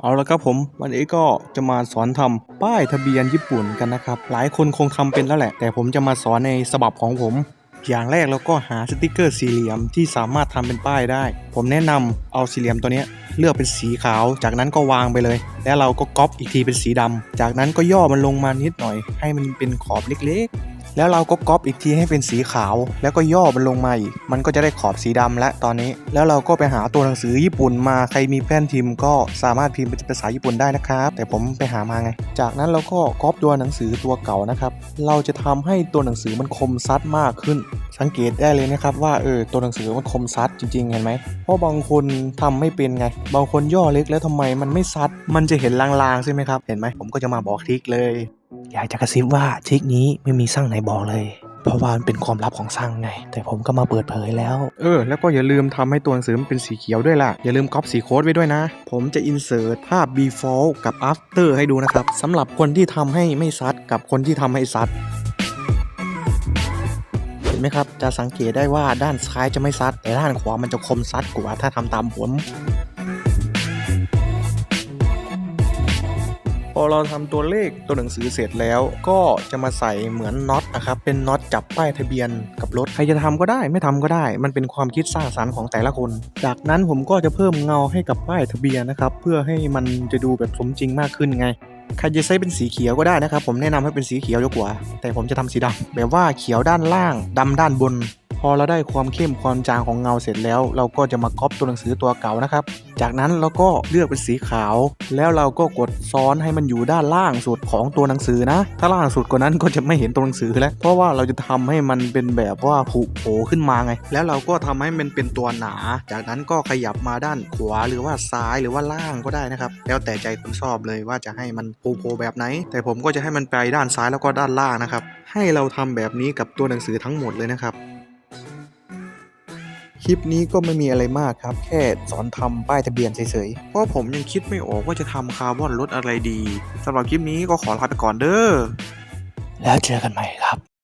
เอาละครับผมวันนี้ก็จะมาสอนทำป้ายทะเบียนญี่ปุ่นกันนะครับ หลายคนคงทำเป็นแล้วแหละ แต่ผมจะมาสอนในฉบับของผม อย่างแรกเราก็หาสติกเกอร์สี่เหลี่ยมที่สามารถทำเป็นป้ายได้ ผมแนะนำเอาสี่เหลี่ยมตัวนี้เลือกเป็นสีขาว จากนั้นก็วางไปเลย แล้วเราก็ก๊อปอีกทีเป็นสีดำจากนั้นก็ย่อมันลงมานิดหน่อย ให้มันเป็นขอบเล็กๆ แล้วเราก็ก๊อปอีกทีให้เป็นสีขาว แล้วก็ย่อมันลงมาอีก มันก็จะได้ขอบสีดำและตอนนี้ แล้วเราก็ไปหาตัวหนังสือญี่ปุ่นมา ใครมีแป้นพิมพ์ก็สามารถพิมพ์เป็นภาษาญี่ปุ่นได้นะครับ แต่ผมไปหามาไง จากนั้นเราก็ก๊อปตัวหนังสือตัวเก่านะครับ เราจะทำให้ตัวหนังสือมันคมซัดมากขึ้น สังเกตได้เลยนะครับว่าเออตัวหนังสือมันคมซัดจริงๆเห็นไหม เพราะบางคนทำไม่เป็นไง บางคนย่อเล็กแล้วทำไมมันไม่ซัด มันจะเห็นลางๆใช่ไหมครับ เห็นไหมผมก็จะมาบอกทริคเลย อยากจะกระซิบว่าทริคนี้ไม่มีสร้างไหนบอกเลย เพราะว่ามันเป็นความลับของสร้างไง แต่ผมก็มาเปิดเผยแล้ว เออ แล้วก็อย่าลืมทำให้ตัวหนังสือมันเป็นสีเขียวด้วยล่ะ อย่าลืมก๊อปสีโค้ดไว้ด้วยนะ ผมจะอินเสิร์ตภาพ before กับ after ให้ดูนะครับสำหรับคนที่ทำให้ไม่ซัดกับคนที่ทำให้ซัด เห็นไหมครับ จะสังเกตได้ว่าด้านซ้ายจะไม่ซัด แต่ด้านขวามันจะคมซัดกว่าถ้าทำตามผม พอเราทำตัวเลขตัวหนังสือเสร็จแล้ว ก็จะมาใส่เหมือนน็อตนะครับเป็นน็อตจับป้ายทะเบียนกับรถใครจะทำก็ได้ไม่ทำก็ได้ มันเป็นความคิดสร้างสรรค์ของแต่ละคน จากนั้นผมก็จะเพิ่มเงาให้กับป้ายทะเบียนนะครับเพื่อให้มันจะดูแบบสมจริงมากขึ้นไงใครจะใช้เป็นสีเขียวก็ได้นะครับ ผมแนะนำให้เป็นสีเขียวดีกว่า แต่ผมจะทำสีดำแบบว่าเขียวด้านล่างดำด้านบน พอเราได้ความเข้มความจางของเงาเสร็จแล้ว เราก็จะมาก๊อปตัวหนังสือตัวเก่านะครับ จากนั้นเราก็เลือกเป็นสีขาว แล้วเราก็กดซ้อนให้มันอยู่ด้านล่างสุดของตัวหนังสือนะ ถ้าล่างสุดกว่านั้นก็จะไม่เห็นตัวหนังสือแล้ว เพราะว่าเราจะทำให้มันเป็นแบบว่าผุโผล่ขึ้นมาไง แล้วเราก็ทำให้มันเป็นตัวหนา จากนั้นก็ขยับมาด้านขวาหรือว่าซ้ายหรือว่าล่างก็ได้นะครับ แล้วแต่ใจคนชอบเลยว่าจะให้มันโผล่แบบไหน แต่ผมก็จะให้มันไปด้านซ้ายแล้วก็ด้านล่างนะครับ ให้เราทำแบบนี้กับตัวหนังสือทั้งหมดเลยนะครับ คลิปนี้ก็ไม่มีอะไรมากครับ แค่สอนทำป้ายทะเบียนเฉยๆ เพราะผมยังคิดไม่ออกว่าจะทำคาร์บอนรถอะไรดีสำหรับคลิปนี้ก็ขอลาไปก่อนเด้อ แล้วเจอกันใหม่ครับ